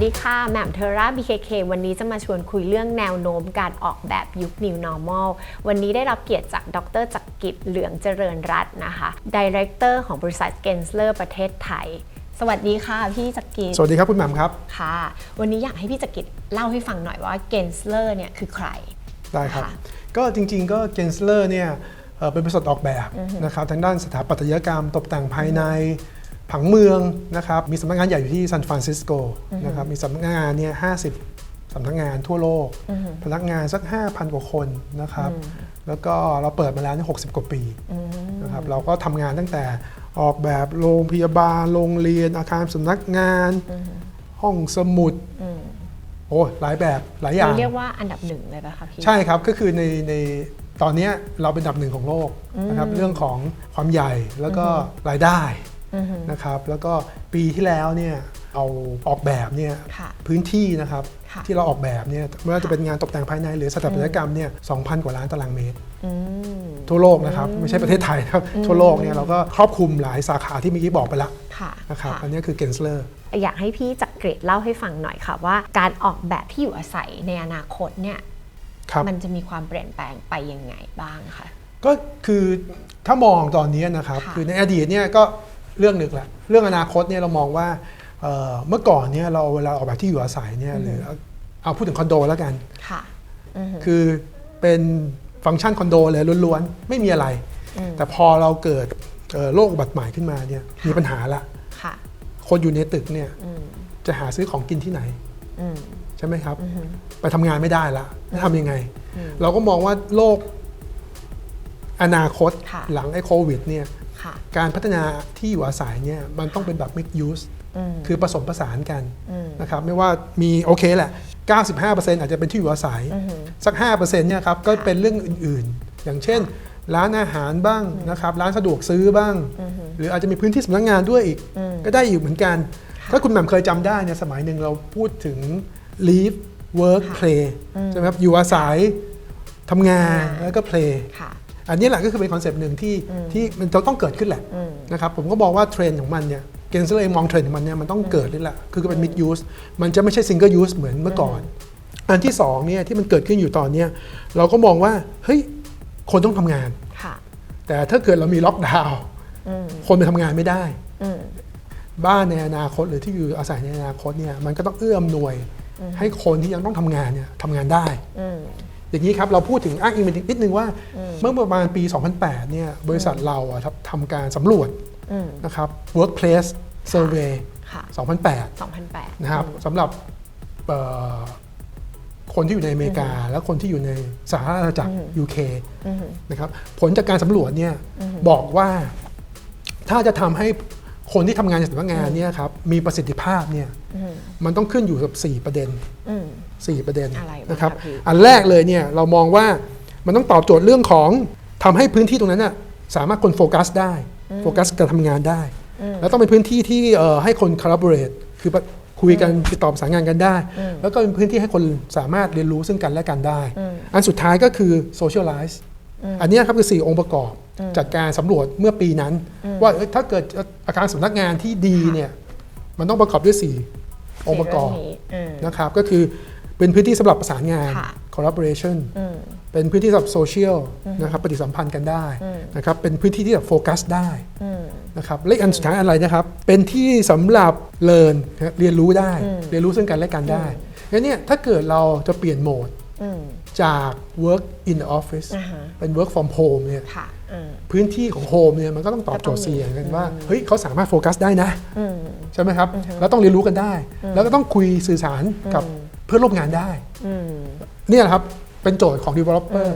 วัสดีค่ะแหม่มเทอร่า BKK วันนี้จะมาชวนคุยเรื่องแนวโน้มการออกแบบยุค New Normal วันนี้ได้รับเกียรติจากดรจักรกิจเหลืองเจริญรัตน์นะคะ Director ของบริษัท Gensler ประเทศไทย สวัสดีค่ะพี่จักรกิจสวัสดีครับคุณหม่ำครับค่ะ วันนี้อยากให้พี่จักรกิจเล่าให้ฟังหน่อยว่า Gensler เนี่ยคือใคร ได้ครับค่ะก็จริงๆก็เกนสเลอร์เนี่ยเอ่อเป็นบริษัทออกแบบนะครับทางด้านสถาปัตยกรรมตกแต่งภายใน ผังเมืองนะครับมีสำนักงานใหญ่อยู่ที่ซานฟรานซิสโกนะครับมีสำนักงานเนี่ย50สำนักงานทั่วโลก พนักงานสัก 5,000 กว่าคนนะครับแล้วก็เราเปิดมาแล้วเนี่ย60กว่าปีนะครับเราก็ทำงานตั้งแต่ออกแบบโรงพยาบาล โรงเรียนอาคารสำนักงาน ห้องสมุดโอ้หลายแบบหลายอย่างเรียกว่าอันดับหนึ่งเลยป่ะคะพี่ใช่ครับก็คือในในตอนเนี้ยเราเป็นอันดับหนึ่งของโลกนะครับเรื่องของความใหญ่แล้วก็รายได้ นะครับแล้วก็ปีที่แล้วเนี่ยเอาออกแบบเนี่ยค่ะพื้นที่นะครับค่ะที่เราออกแบบเนี่ยไม่ว่าจะเป็นงานตกแต่งภายในหรือสถาปัตยกรรมเนี่ย2,000 กว่าล้านตารางเมตรอืมทั่วโลกนะครับไม่ใช่ประเทศไทยนะครับทั่วโลกเนี่ยเราก็ครอบคลุมหลายสาขาที่เมื่อกี้บอกไปละค่ะนะครับค่ะอันนี้คือเกนสเลอร์อยากให้พี่จักรเกรดเล่าให้ฟังหน่อยค่ะว่าการออกแบบที่อยู่อาศัยในอนาคตเนี่ยครับมันจะมีความเปลี่ยนแปลงไปยังไงบ้างคะก็คือถ้ามองตอนนี้นะครับค่ะคือในอดีตเนี่ยก็ เรื่องหนึ่งแหละเรื่องอนาคตเนี่ยเรามองว่าเอ่อเมื่อก่อนเนี่ยเราเวลาออกแบบที่อยู่อาศัยเนี่ยหรือเอาเอาพูดถึงคอนโดแล้วกันค่ะอือฮึคือเป็นฟังก์ชันคอนโดเลยล้วนๆ ไม่มีอะไรอืมแต่พอเราเกิดเอ่อโรคอุบัติใหม่ขึ้นมาเนี่ยมีปัญหาละค่ะคนอยู่ในตึกเนี่ยอืมจะหาซื้อของกินที่ไหนอืมใช่ไหมครับอือฮึไปทำงานไม่ได้ละจะทำยังไงอืมเราก็มองว่าโลก อนาคตค่ะหลังไอ้โควิดเนี่ยค่ะการพัฒนาที่อยู่อาศัยเนี่ยมันต้องเป็นแบบ mixed use อืมคือผสมผสานกันอืมนะครับไม่ว่ามีโอเคแหละ 95%อาจจะเป็นที่อยู่อาศัยอือฮึสัก 5%เนี่ยครับก็เป็นเรื่องอื่นๆ อย่างเช่น ร้านอาหารบ้างนะครับร้านสะดวกซื้อบ้างอือฮึหรืออาจจะมีพื้นที่สำนักงานด้วยอีกอืมก็ได้อยู่เหมือนกัน ถ้าคุณแหม่มเคยจำได้เนี่ยสมัยหนึ่งเราพูดถึง live work ค่ะ play อืมใช่ไหมครับอยู่อาศัยทำงานอ่าแล้วก็ play ค่ะ อันนี้แหละก็คือเป็นคอนเซปต์หนึ่งที่อืมที่มันจะต้องเกิดขึ้นแหละอืมนะครับผมก็บอกว่าเทรนด์ของมันเนี่ยเกนเซอร์เองมองเทรนด์ของมันเนี่ยมันต้องเกิดนี่แหละคือเป็น mixed use มันจะไม่ใช่ single use เหมือนเมื่อก่อน อันที่สองเนี่ยที่มันเกิดขึ้นอยู่ตอนเนี้ยเราก็มองว่าเฮ้ยคนต้องทำงานค่ะแต่ถ้าเกิดเรามีล็อกดาวน์อืมคนไปทำงานไม่ได้อืมบ้านในอนาคตหรือที่อยู่อาศัยในอนาคตเนี่ยมันก็ต้องเอื้ออำนวยให้คนที่ยังต้องทำงานเนี่ยทำงานได้ อืมอย่างนี้ครับเราพูดถึงอ้างอิงไปนิดนึงว่า เมื่อประมาณปี 2008 เนี่ยบริษัทเราอะครับทำการสำรวจอืมนะครับ workplace survey ค่ะ2008 2008 นะครับสำหรับเอ่อคนที่อยู่ในอเมริกา และคนที่อยู่ในสหราชอาณาจักร UK อืมนะครับผลจากการสำรวจเนี่ยบอกว่าถ้าจะทำให้ คนที่ทำงานในสำนักงานเนี่ยครับมีประสิทธิภาพเนี่ยอืมมันต้องขึ้นอยู่กับ 4 ประเด็นอืม4ประเด็นอะไรบ้างนะครับคะพี่อันแรกเลยเนี่ยเรามองว่ามันต้องตอบโจทย์เรื่องของทำให้พื้นที่ตรงนั้นน่ะสามารถคนโฟกัสได้โฟกัสการทำงานได้ แล้วต้องเป็นพื้นที่ที่เอ่อให้คน collaborate คือคุยกันติดต่อประสานงานกันได้ แล้วก็เป็นพื้นที่ให้คนสามารถเรียนรู้ซึ่งกันและกันได้ อันสุดท้ายก็คือ socialize อันเนี้ยครับคือ 4 องค์ประกอบ จากการสำรวจเมื่อปีนั้น ว่าเอ้ยถ้าเกิดอาคารสำนักงานที่ดีเนี่ยมันต้องประกอบด้วย 4 องค์ประกอบสี่เงนี้อืมนะครับ ก็คือเป็นพื้นที่สำหรับประสานงานค่ะ collaboration อืมเป็นพื้นที่สำหรับโซเชียลนะครับปฏิสัมพันธ์กันได้นะครับเป็นพื้นที่ที่แบบโฟกัสได้อืมนะครับและอีกอันสุดท้ายอะไรนะครับ เป็นที่สำหรับเรียนเรียนรู้ได้ เรียนรู้ซึ่งกันและกันได้งั้นเนี่ยถ้าเกิดเราจะเปลี่ยนโหมดอืมจาก work in the office อ่าฮะเป็น work from home เนี่ยค่ะอืม พื้นที่ของ home เนี่ยมันก็ต้องตอบโจทย์เสียงกันว่าเฮ้ยเขาสามารถโฟกัสได้นะอืมใช่ไหมครับ แล้วต้องเรียนรู้กันได้ แล้วก็ต้องคุยสื่อสารกับเพื่อนร่วมงานได้อืมเนี่ยแหละครับเป็นโจทย์ของ developer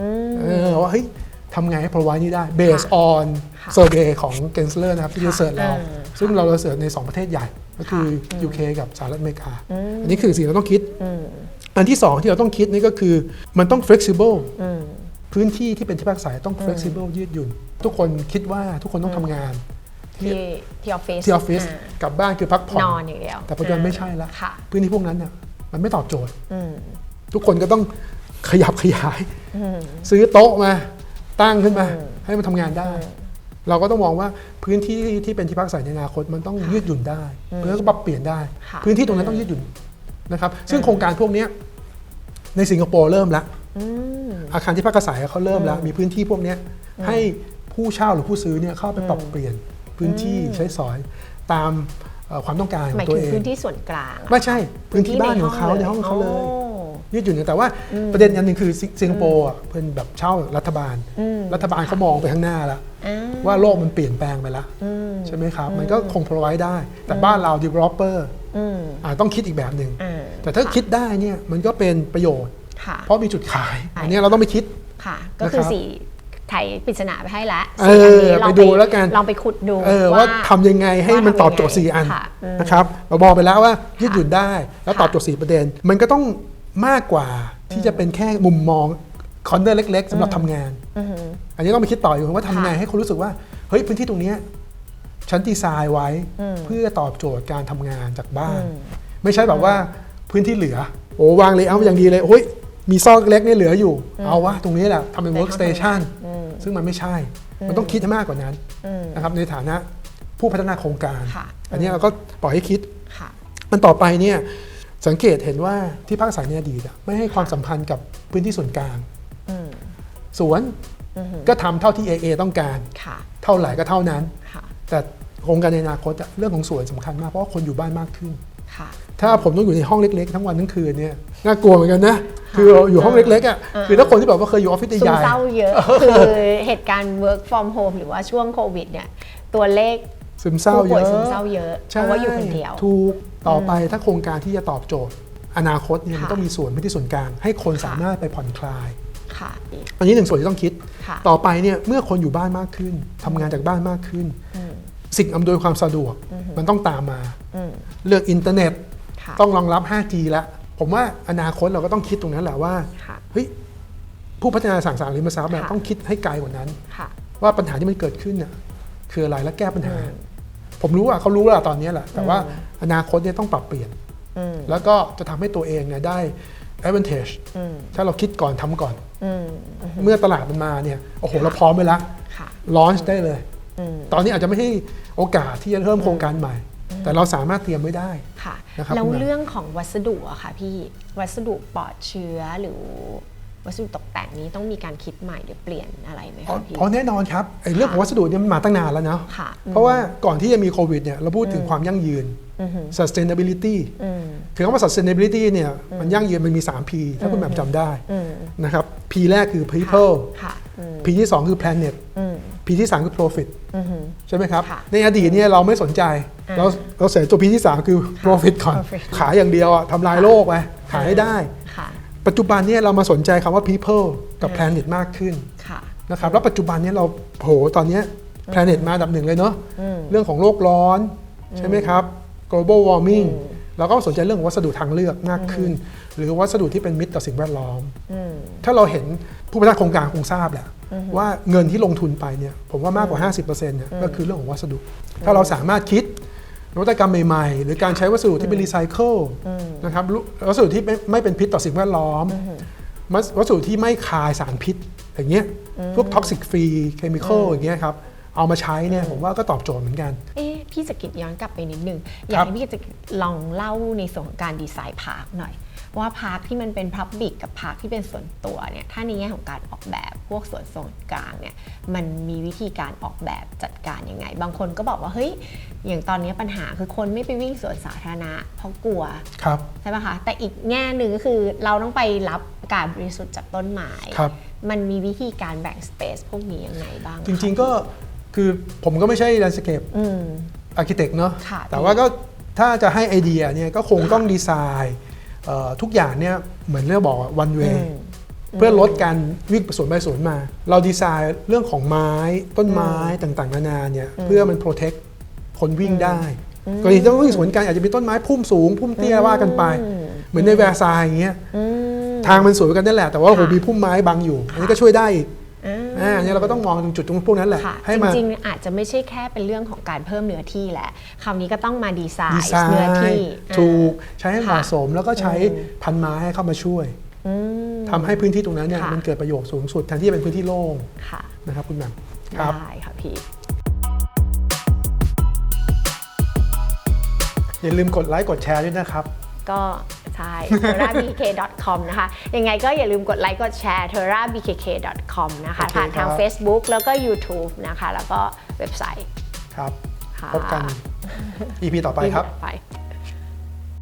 อืมเออว่าเฮ้ยทำไงให้ provide นี่ได้ based ค่ะ on ค่ะ survey ของ Gensler นะครับที่ค่ะเราเสิร์ชเราเออซึ่งเราเราเสิร์ชใน 2 ประเทศใหญ่ ก็คือค่ะ UK กับสหรัฐอเมริกา อันนี้คือสิ่งที่เราต้องคิดอืมอันที่ 2 ที่เราต้องคิดนี่ก็คือมันต้อง flexible อืม พื้นที่ที่เป็นที่พักอาศัยต้อง flexible ยืดหยุ่น ทุกคนคิดว่าทุกคนต้องทำงาน ที่ที่ออฟฟิศที่ออฟฟิศอ่ากลับบ้านคือพักผ่อนนอนอย่างเดียวแต่ปัจจุบันไม่ใช่ละค่ะพื้นที่พวกนั้นเนี่ยมันไม่ตอบโจทย์อืมทุกคนก็ต้องขยับขยายอืมซื้อโต๊ะมาตั้งขึ้นมา ให้มันทำงานได้ เราก็ต้องมองว่าพื้นที่ที่เป็นที่พักอาศัยในอนาคตมันต้องยืดหยุ่นได้เพราะฉะนั้นก็ปรับเปลี่ยนได้ค่ะพื้นที่ตรงนั้นต้องยืดหยุ่นนะครับ ซึ่งโครงการพวกเนี้ยในสิงคโปร์เริ่มแล้ว อืมอาคารที่พักอาศัยเขาเริ่มแล้ว มีพื้นที่พวกเนี้ยให้ผู้เช่าหรือผู้ซื้อเนี่ยเข้าไปปรับเปลี่ยนพื้นที่ใช้สอยตามเอ่อความต้องการขหอมายงตัวถึงเองพื้นที่ส่วนกลางอะไม่ใช่ พื้นที่บ้านของเขาในห้องเขาเลยโอ้ยืดหยุ่นแต่ว่าประเด็นอันหนึ่งคือสิสิงคโปร์อะเป็นแบบเช่ารัฐบาลอืมรัฐบาลเขามองไปข้างหน้าแล้วอ่าว่าโลกมันเปลี่ยนแปลงไปแล้วอืมใช่ไหมครับ มันก็คง provide ได้ แต่บ้านเรา developer อืมอาจต้องคิดอีกแบบหนึ่งอ่าแต่ถ้าคิดได้เนี่ยมันก็เป็นประโยชน์ ค่ะเพราะมีจุดขายใช่อันนี้เราต้องไปคิดค่ะก็คือนะครับสี่ไถปริศนาไปให้แล้วเออสี่นนี้ลองไปดูแล้วกันลองไปขุดดูเออว่าทำยังไงให้มันตอบโจทย์4อันค่ะอืมนะครับเราบอกไปแล้วว่ายืดหยุ่นได้ แล้วตอบโจทย์4ประเด็น มันก็ต้องมากกว่าที่จะเป็นแค่มุมมองคอนเนอร์เล็ก ๆสำหรับทำงานอือหืออันนี้ต้องไปคิดต่ออยู่ว่าทำไงค่ะให้คนรู้สึกว่าเฮ้ยพื้นที่ตรงเนี้ยฉันดีไซน์ไว้อืมเพื่อตอบโจทย์การทำงานจากบ้านอืมไม่ใช่แบบว่าพื้นที่เหลือโอ้วางเลยเอาอย่างดีเลยโอ้ย มีซอกเล็กเนี่ยเหลืออยู่ เอาวะตรงนี้แหละทำเป็นเป็น workstation อืมซึ่งมันไม่ใช่ มันต้องคิดให้มากกว่านั้นอืมนะครับในฐานะผู้พัฒนาโครงการค่ะอันนี้เราก็ปล่อยให้คิดค่ะมันต่อไปเนี่ยสังเกตเห็นว่าที่ภาคอาศัยในอดีตอะไม่ให้ความสำคัญกับพื้นที่ส่วนกลางอืมสวนอือหือก็ทำเท่าที่ AA ต้องการค่ะเท่าไหร่ก็เท่านั้นค่ะแต่โครงการในอนาคตอะเรื่องของสวนสำคัญมากเพราะว่าคนอยู่บ้านมากขึ้นค่ะ ถ้าผมต้องอยู่ในห้องเล็ก ๆ ทั้งวันทั้งคืนเนี่ยน่ากลัวเหมือนกันนะคืออยู่ห้องเล็กๆอะอ่าคือถ้าคนที่แบบว่าเคยอยู่ออฟฟิศซึใหมญ่เศร้าเยอะคือเหตุการณ์ work from home หรือว่าช่วงโควิดเนี่ยตัวเลขๆซึมเศร้าผู้เยป่วยอะซึมเศร้าเยอะเพใช่ราะว่าอยู่คนเดียวถูกต่อไปถ้าโครงการที่จะตอบโจทย์ อนาคตเนี่ยมันค่ะต้องมีส่วนพื้นที่ส่วนกลางให้คนค่ะสามารถไปผ่อนคลายค่ะอันนี้หนึ่งส่วนที่ต้องคิดค่ะต่อไปเนี่ยเมื่อคนอยู่บ้านมากขึ้นทำงานจากบ้านมากขึ้นอืมสิ่งอำนวยความสะดวกมันต้องตามมาอืม เรื่องอินเทอร์เน็ตค่ะต้องรองรับ 5G แล้ว ผมว่าอนาคตเราก็ต้องคิดตรงนั้นแหละว่าค่ะเฮ้ยผู้พัฒนาสังสารริมทรัพย์เนี่ยค่ะต้องคิดให้ไกลกว่านั้นค่ะว่าปัญหาที่มันเกิดขึ้นน่ะคืออะไรและแก้ปัญหาอืมผมรู้ว่าเขารู้แล้วตอนนี้แหละ แต่ว่าอืมอนาคตเนี่ยต้องปรับเปลี่ยนอืมแล้วก็จะทำให้ตัวเองเนี่ยได้ advantage อืมถ้าเราคิดก่อนทำก่อนอืมเมื่อตลาดมันมาเนี่ยโอ้โหเราพร้อมไปแล้วค่ะ launch ได้เลยอืมตอนนี้อาจจะไม่ใช่โอกาสที่จะเริ่มโครงการใหม่ แต่เราสามารถเตรียมไว้ได้ค่ะนะครับแล้วคุณแม่เรื่องของวัสดุอะค่ะพี่วัสดุปลอดเชื้อหรือวัสดุตกแต่งนี้ต้องมีการคิดใหม่หรือเปลี่ยนอะไรไหมอ๋อคะพี่อ๋อแน่นอนครับไอ้เรื่องของวัสดุเนี่ยมันมาตั้งนานแล้วเนาะค่ะเพราะว่าก่อนที่จะมีโควิดเนี่ยเราพูดถึงความยั่งยืนอือหือ sustainability อืมถึงคำว่า sustainability เนี่ยมันยั่งยืนมันมี 3 P ถ้าคุณแหม่มจำได้อืมนะครับ P แรกคือ people ค่ะอืม P ที่ 2 คือ planet อืม P ที่ 3 คือ profit อือหือใช่ไหมครับค่ะในอดีตเนี่ยเราไม่สนใจอ่าเราเราเสียตัว P ที่ 3 คือ profit ก่อน profit ขายอย่างเดียวอะทำลายโลกไปขายให้ได้ค่ะปัจจุบันเนี่ยเรามาสนใจคำว่า people กับ planet มากขึ้นค่ะนะครับ แล้วปัจจุบันเนี้เราโหตอนเนี้ย planet มาอันดับหนึ่งเลยเนาะอืมเรื่องของโลกร้อน ใช่ไหมครับ global warming อืม เราก็สนใจเรื่องของวัสดุทางเลือกมากขึ้น หรือวัสดุที่เป็นมิตรต่อสิ่งแวดล้อมอืมถ้าเราเห็นผู้พัฒนาโครงการคงทราบแหละว่าเงินที่ลงทุนไปเนี่ยผมว่ามากกว่า 50%เนี่ยก็คือเรื่องของวัสดุ ถ้าเราสามารถคิดนวัตกรรมใหม่ๆ หรือการใช้วัสดุที่เป็นรีไซเคิลนะครับวัสดุที่ไม่ไม่เป็นพิษต่อสิ่งแวดล้อมวัสวัสดุที่ไม่คายสารพิษอย่างเงี้ยพวกท็อกซิกฟรีเคมีคอลอย่างเงี้ยครับเอามาใช้เนี่ยผมว่าก็ตอบโจทย์เหมือนกันเอ๊ะ พี่จะกิดย้อนกลับไปนิดนึงอคยารักบให้พี่จะลองเล่าในส่วนของการดีไซน์พาร์คหน่อย ว่าพาร์คที่มันเป็นพับบิกกับพาร์คที่เป็นส่วนตัวเนี่ยถ้าในแง่ของการออกแบบพวกส่วนส่วนกลางเนี่ยมันมีวิธีการออกแบบจัดการยังไง บางคนก็บอกว่าเฮ้ยอย่างตอนนี้ปัญหาคือคนไม่ไปวิ่งสวนสาธารณะเพราะกลัวครับใช่ปะคะแต่อีกแง่หนึ่งก็คือเราต้องไปรับอากาศบริสุทธิ์จากต้นไม้ครับมันมีวิธีการแบ่งสเปซพวกนี้ยังไงบ้าง จริง ๆก็คือผมก็ไม่ใช่ landscape อืม architect เนาะค่ะแต่ว่าก็ถ้าจะให้ไอเดียเนี่ยก็คงต้องดีไซน์เอ่อทุกอย่างเนี่ยเหมือนเรื่องบอกว่า one อื way มเพื่อลดการวิ่งสวนไปสวนมา เราดีไซน์เรื่องของไม้ต้นไม้ต่างๆนานาเนี่ยเพื่อมัน protect คนวิ่งได้กรณีต้องวิ่งสวนกันอาจจะมีต้นไม้พุ่มสูง พุ่มเตี้ยว่ากันไป เหมือนในแวร์ซายน์อย่างเงี้ยอืมทางมันสวยกันนั่นแหละแต่ว่าโอ้โหค่ะมีพุ่มไม้บังอยู่อันนี้ก็ช่วยได้ อ่าเนี่ยเราก็ต้องมองตรงจุดตรงพวกนั้นแหละจริงๆอาจจะไม่ใช่แค่เป็นเรื่องของการเพิ่มเนื้อที่แหละคราวนี้ก็ต้องมาดีไซน์เนื้อที่ถูกใช้ให้เหมาะสมแล้วก็ใช้พันไม้เข้ามาช่วยอืม ทำให้พื้นที่ตรงนั้นเนี่ยมันเกิดประโยชน์สูงสุดแทนที่จะเป็นพื้นที่โล่งนะครับคุณแม่มครับ ได้ค่ะพี่ อย่าลืมกดไลค์กดแชร์ด้วยนะครับ ก็ ใช่ terrabkk.com นะคะ ยังไงก็อย่าลืมกดไลค์กดแชร์ terrabkk.com นะคะโอเคผ่านทางครับ Facebook แล้วก็ YouTube นะคะ แล้วก็เว็บไซต์ครับ ค่ะ พบกัน EP ต่อไปครับ ไป